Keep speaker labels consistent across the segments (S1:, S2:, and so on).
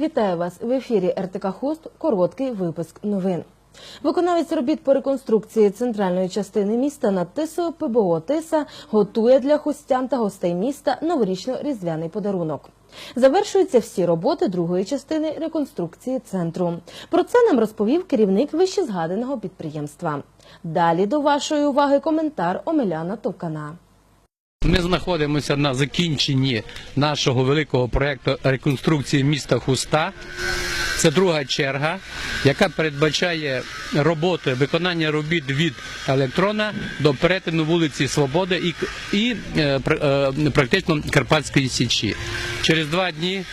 S1: Вітаю вас в ефірі РТК Хост. Короткий випуск новин. Виконавець робіт по реконструкції центральної частини міста над Тисою ПБО Тиса готує для хустян та гостей міста новорічно-різдвяний подарунок. Завершуються всі роботи другої частини реконструкції центру. Про це нам розповів керівник вищезгаданого підприємства. Далі до вашої уваги коментар Омеляна Товкана.
S2: Ми знаходимося на закінченні нашого великого проєкту реконструкції міста Хуста. Це друга черга, яка передбачає роботи, виконання робіт від електрона до перетину вулиці Свободи і, і е, е, практично Карпатської Січі. Через два дні,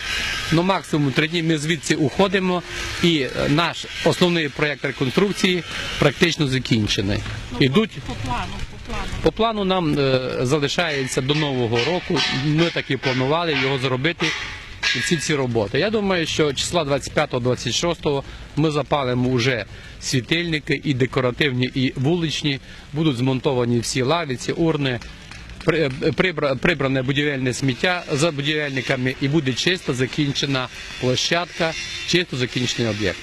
S2: ну максимум три дні, ми звідси уходимо, і е, наш основний проєкт реконструкції практично закінчений. Ідуть
S3: По плану, плану.
S2: по плану нам е, залишається до нового року. Ми так і планували його зробити. Всі ці роботи. Я думаю, що числа 25-26 ми запалимо вже світильники і декоративні, і вуличні. Будуть змонтовані всі лавиці, урни, прибране будівельне сміття за будівельниками, і буде чисто закінчена площадка, чисто закінчений об'єкт.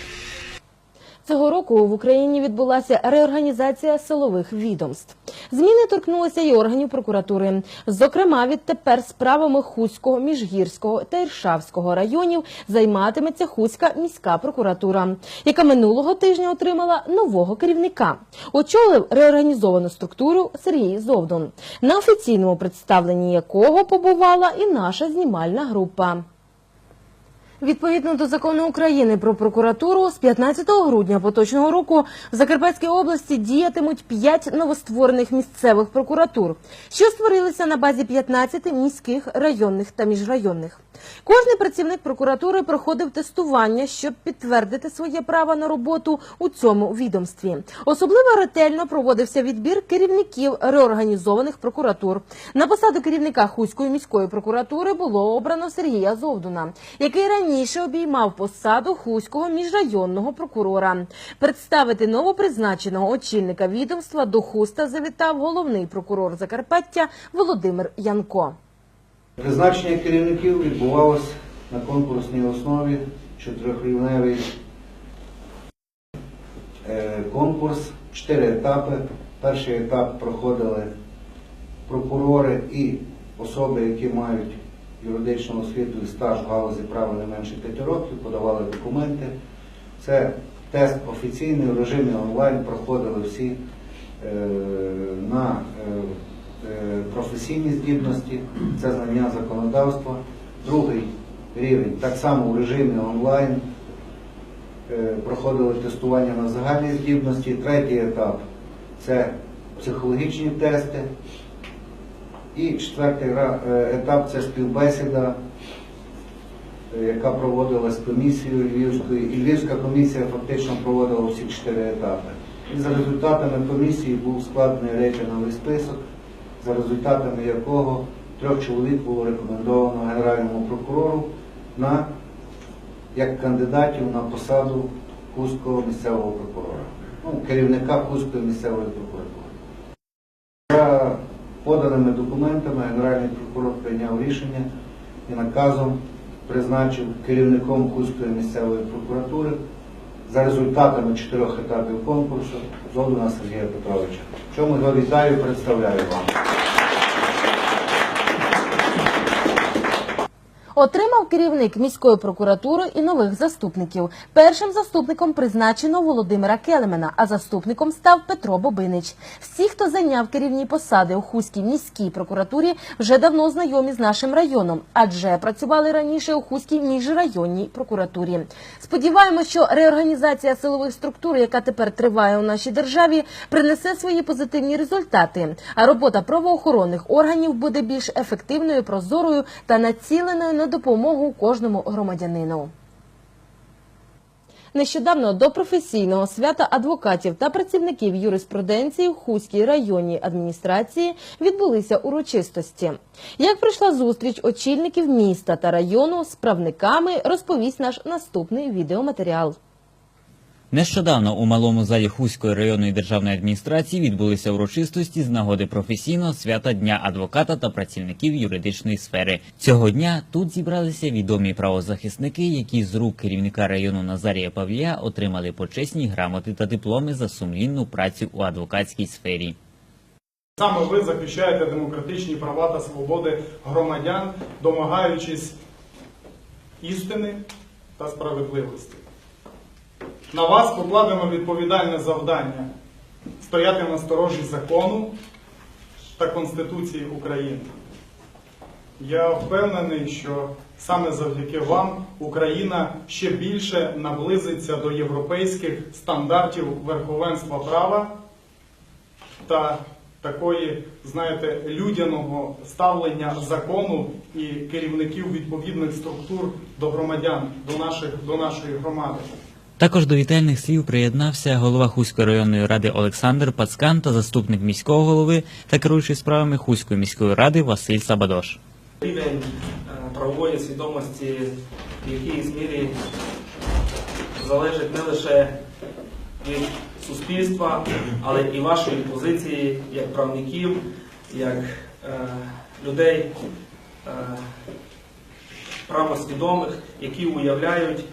S1: Цього року в Україні відбулася реорганізація силових відомств. Зміни торкнулися й органів прокуратури. Зокрема, відтепер справами Хуського, Міжгірського та Іршавського районів займатиметься Хуська міська прокуратура, яка минулого тижня отримала нового керівника. Очолив реорганізовану структуру Сергій Зовдун, на офіційному представленні якого побувала і наша знімальна група. Відповідно до закону України про прокуратуру, з 15 грудня поточного року в Закарпатській області діятимуть 5 новостворених місцевих прокуратур, що створилися на базі 15 міських, районних та міжрайонних. Кожний працівник прокуратури проходив тестування, щоб підтвердити своє право на роботу у цьому відомстві. Особливо ретельно проводився відбір керівників реорганізованих прокуратур. На посаду керівника Хуської міської прокуратури було обрано Сергія Зовдуна, який раніше обіймав посаду Хуського міжрайонного прокурора. Представити новопризначеного очільника відомства до Хуста завітав головний прокурор Закарпаття Володимир Янко.
S4: Призначення керівників відбувалося на конкурсній основі чотирьохрівневий е, конкурс, чотири етапи. Перший етап проходили прокурори і особи, які мають юридичну освіту і стаж в галузі права не менше 5 років, подавали документи. Це тест офіційний в режимі онлайн проходили всі е, на е, е, професійні здібності, це знання законодавства. Другий рівень так само в режимі онлайн проходили тестування на загальні здібності. Третій етап це психологічні тести. І четвертий е, етап це співбесіда, е, яка проводилась комісією Львівською. І Львівська комісія фактично проводила всі чотири етапи. І за результатами комісії був складений рейтинговий список, за результатами якого трьох чоловік було рекомендовано Генеральному прокурору на, як кандидатів на посаду Кузького місцевого прокурора, ну, керівника Кузької місцевої прокуратури. Поданими документами Генеральний прокурор прийняв рішення і наказом призначив керівником Кузької місцевої прокуратури за результатами чотирьох етапів конкурсу Зодуна Сергія Петровича. Чому його вітаю, представляю вам.
S1: Отримав керівник міської прокуратури і нових заступників. Першим заступником призначено Володимира Келемена, а заступником став Петро Бобинич. Всі, хто зайняв керівні посади у Хуській міській прокуратурі, вже давно знайомі з нашим районом, адже працювали раніше у Хуській міжрайонній прокуратурі. Сподіваємося, що реорганізація силових структур, яка тепер триває у нашій державі, принесе свої позитивні результати. А робота правоохоронних органів буде більш ефективною, прозорою та націленою на допомогу кожному громадянину. Нещодавно до професійного свята адвокатів та працівників юриспруденції в Хуській районній адміністрації відбулися урочистості. Як пройшла зустріч очільників міста та району з правниками, розповість наш наступний відеоматеріал.
S3: Нещодавно у малому залі Хуської районної державної адміністрації відбулися урочистості з нагоди професійного свята Дня адвоката та працівників юридичної сфери. Цього дня тут зібралися відомі правозахисники, які з рук керівника району Назарія Павлія отримали почесні грамоти та дипломи за сумлінну працю у адвокатській сфері.
S5: Саме ви захищаєте демократичні права та свободи громадян, домагаючись істини та справедливості. На вас покладено відповідальне завдання стояти на сторожі закону та Конституції України. Я впевнений, що саме завдяки вам Україна ще більше наблизиться до європейських стандартів верховенства права та такої, знаєте, людяного ставлення закону і керівників відповідних структур до громадян, до наших до нашої громади.
S3: Також до вітальних слів приєднався голова Хуської районної ради Олександр Пацкан та заступник міського голови та керуючий справами Хуської міської ради Василь Сабадош.
S6: Рівень е, правової свідомості в якійсь мірі залежить не лише від суспільства, але і вашої позиції як правників, як е, людей е, правосвідомих, які уявляють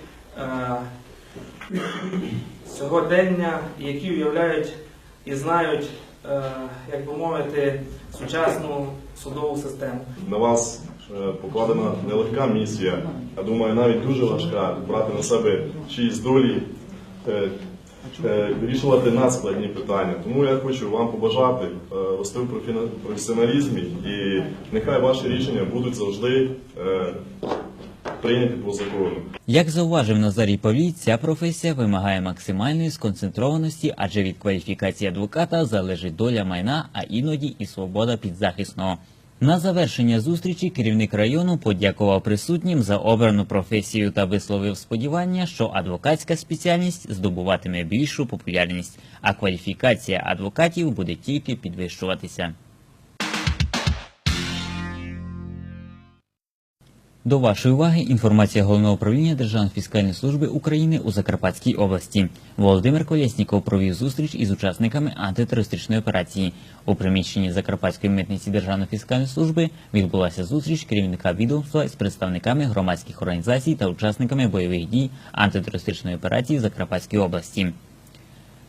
S6: сьогодення, які уявляють і знають, е, як би мовити, сучасну судову систему.
S7: На вас е, покладена нелегка місія. Я думаю, навіть дуже важка брати на себе чиїсь долі, е, вирішувати надскладні питання. Тому я хочу вам побажати рости в професіоналізмі і нехай ваші рішення будуть завжди прийняті по закону.
S3: Як зауважив Назарій Павлій, ця професія вимагає максимальної сконцентрованості, адже від кваліфікації адвоката залежить доля майна, а іноді і свобода підзахисного. На завершення зустрічі керівник району подякував присутнім за обрану професію та висловив сподівання, що адвокатська спеціальність здобуватиме більшу популярність, а кваліфікація адвокатів буде тільки підвищуватися. До вашої уваги інформація головного управління Державної фіскальної служби України у Закарпатській області. Володимир Колєсніков провів зустріч із учасниками антитерористичної операції. У приміщенні Закарпатської митниці Державної фіскальної служби відбулася зустріч керівника відомства з представниками громадських організацій та учасниками бойових дій антитерористичної операції в Закарпатській області.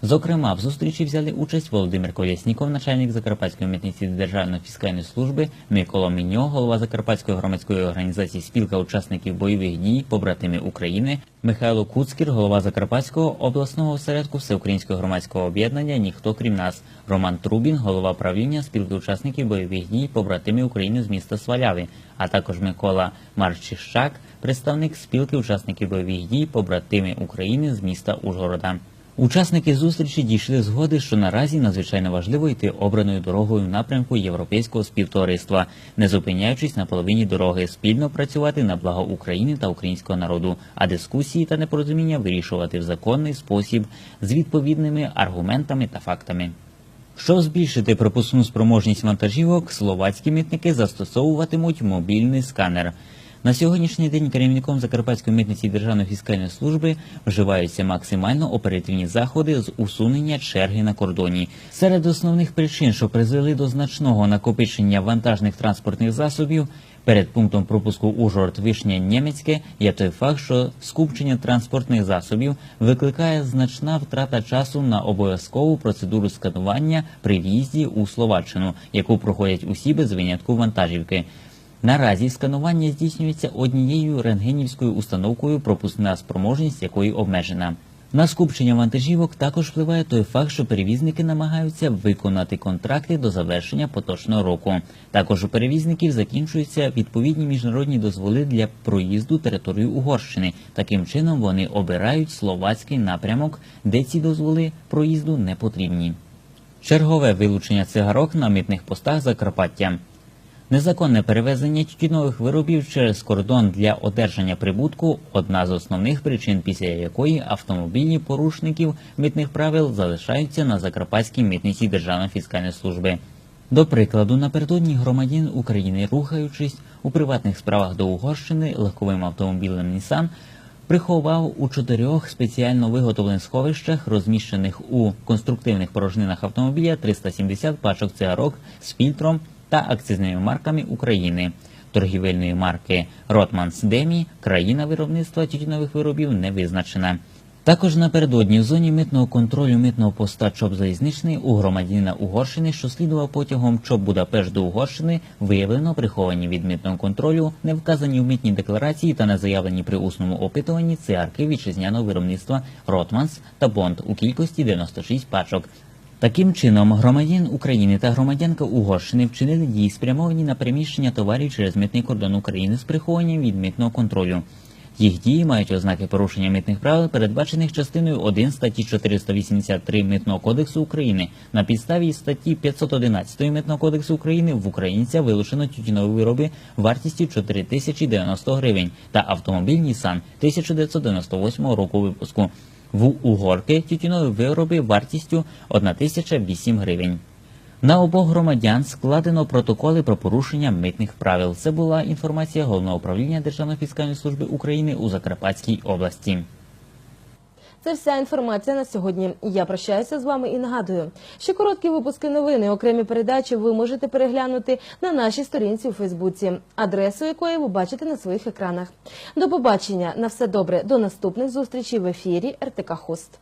S3: Зокрема, в зустрічі взяли участь Володимир Колєсніков, начальник Закарпатської митниці Державної фіскальної служби, Микола Міньо, голова Закарпатської громадської організації Спілка учасників бойових дій побратими України, Михайло Куцкір, голова Закарпатського обласного осередку Всеукраїнського громадського об'єднання Ніхто крім нас, Роман Трубін, голова правління Спілки учасників бойових дій побратими України з міста Сваляви, а також Микола Марчищак, представник спілки учасників бойових дій побратими України з міста Ужгорода. Учасники зустрічі дійшли згоди, що наразі надзвичайно важливо йти обраною дорогою в напрямку європейського співтовариства, не зупиняючись на половині дороги, спільно працювати на благо України та українського народу, а дискусії та непорозуміння вирішувати в законний спосіб з відповідними аргументами та фактами. Щоб збільшити пропускну спроможність вантажівок, словацькі митники застосовуватимуть мобільний сканер. На сьогоднішній день керівником Закарпатської митниці Державної фіскальної служби вживаються максимально оперативні заходи з усунення черги на кордоні. Серед основних причин, що призвели до значного накопичення вантажних транспортних засобів, перед пунктом пропуску Ужгород Вишня Німецьке є той факт, що скупчення транспортних засобів викликає значна втрата часу на обов'язкову процедуру сканування при в'їзді у Словаччину, яку проходять усі без винятку вантажівки. Наразі сканування здійснюється однією рентгенівською установкою, пропускна спроможність якої обмежена. На скупчення вантажівок також впливає той факт, що перевізники намагаються виконати контракти до завершення поточного року. Також у перевізників закінчуються відповідні міжнародні дозволи для проїзду територію Угорщини. Таким чином вони обирають словацький напрямок, де ці дозволи проїзду не потрібні. Чергове вилучення цигарок на митних постах Закарпаття. Незаконне перевезення тютюнових виробів через кордон для одержання прибутку одна з основних причин, після якої автомобільні порушників митних правил залишаються на Закарпатській митниці Державної фіскальної служби. До прикладу, напередодні громадян України, рухаючись у приватних справах до Угорщини легковим автомобілем Нісан, приховав у чотирьох спеціально виготовлених сховищах, розміщених у конструктивних порожнинах автомобіля 370 пачок цигарок з фільтром та акцизними марками України. Торгівельної марки Ротманс Демі країна виробництва тютюнових виробів не визначена. Також напередодні в зоні митного контролю митного поста ЧОП залізничний у громадянина Угорщини, що слідував потягом ЧОП Будапешт до Угорщини, виявлено приховані від митного контролю, не вказані в митній декларації та не заявлені при усному опитуванні цигарки вітчизняного виробництва Ротманс та Бонд у кількості 96 пачок. Таким чином, громадян України та громадянка Угорщини вчинили дії, спрямовані на переміщення товарів через митний кордон України з прихованням від митного контролю. Їх дії мають ознаки порушення митних правил, передбачених частиною 1 статті 483 Митного кодексу України. На підставі статті 511 Митного кодексу України в українця вилучено тютюнові вироби вартістю 4090 гривень та автомобіль Nissan 1998 року випуску. В угорки тютюнові вироби вартістю 1008 гривень. На обох громадян складено протоколи про порушення митних правил. Це була інформація головного управління Державної фіскальної служби України у Закарпатській області.
S1: Це вся інформація на сьогодні. Я прощаюся з вами і нагадую, що короткі випуски новини, окремі передачі ви можете переглянути на нашій сторінці у Фейсбуці, адресу якої ви бачите на своїх екранах. До побачення на все добре. До наступних зустрічей в ефірі РТК Хост.